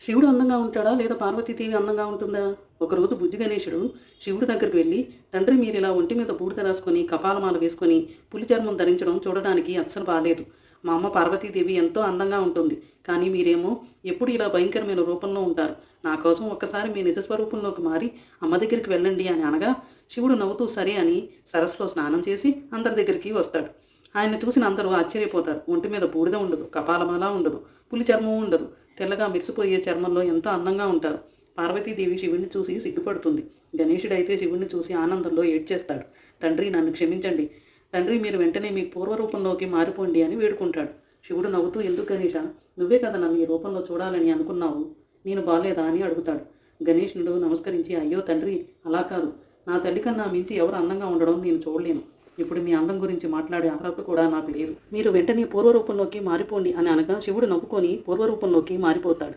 శివుడు అందంగా ఉంటాడా? లేదా పార్వతీదేవి అందంగా ఉంటుందా? ఒకరోజు బుజ్జి గణేశుడు శివుడి దగ్గరికి వెళ్ళి తండ్రి మీరు ఇలా ఒంటి మీద బూడిద రాసుకొని కపాలమాలు వేసుకొని పులి చర్మం ధరించడం చూడడానికి అస్సలు బాలేదు. మా అమ్మ పార్వతీదేవి ఎంతో అందంగా ఉంటుంది. కానీ మీరేమో ఎప్పుడు ఇలా భయంకరమైన రూపంలో ఉంటారు. నా కోసం ఒక్కసారి మీ నిజస్వరూపంలోకి మారి అమ్మ దగ్గరికి వెళ్ళండి అని అనగా శివుడు నవ్వుతూ సరే అని సరస్సులో స్నానం చేసి అందరి దగ్గరికి వస్తాడు. ఆయన చూసిన అందరూ ఆశ్చర్యపోతారు. ఒంటి మీద బూడిద ఉండదు కపాలమాల ఉండదు పులి చర్మం ఉండదు. తెల్లగా మెరిసిపోయే చర్మంలో ఎంతో అందంగా ఉంటారు. పార్వతీదేవి శివుణ్ణి చూసి సిగ్గుపడుతుంది. గణేశుడైతే శివుణ్ణి చూసి ఆనందంలో ఏడ్చేస్తాడు. తండ్రి నన్ను క్షమించండి. తండ్రి మీరు వెంటనే మీ పూర్వరూపంలోకి మారిపోండి అని వేడుకుంటాడు. శివుడు నవ్వుతూ ఎందుకు గణేష నువ్వే కదా నన్ను ఈ రూపంలో చూడాలని అనుకున్నావు. నేను బాలేదా? అని అడుగుతాడు. గణేశుడు నమస్కరించి అయ్యో తండ్రి అలా కాదు. నా తల్లి కన్నా మించి ఎవరు అందంగా ఉండడం నేను చూడలేను. ఇప్పుడు మీ అందం గురించి మాట్లాడే అర్హత కూడా నాకు లేదు. మీరు వెంటనే పూర్వరూపంలోకి మారిపోండి అని అనగా శివుడు నవ్వుకొని పూర్వరూపంలోకి మారిపోతాడు.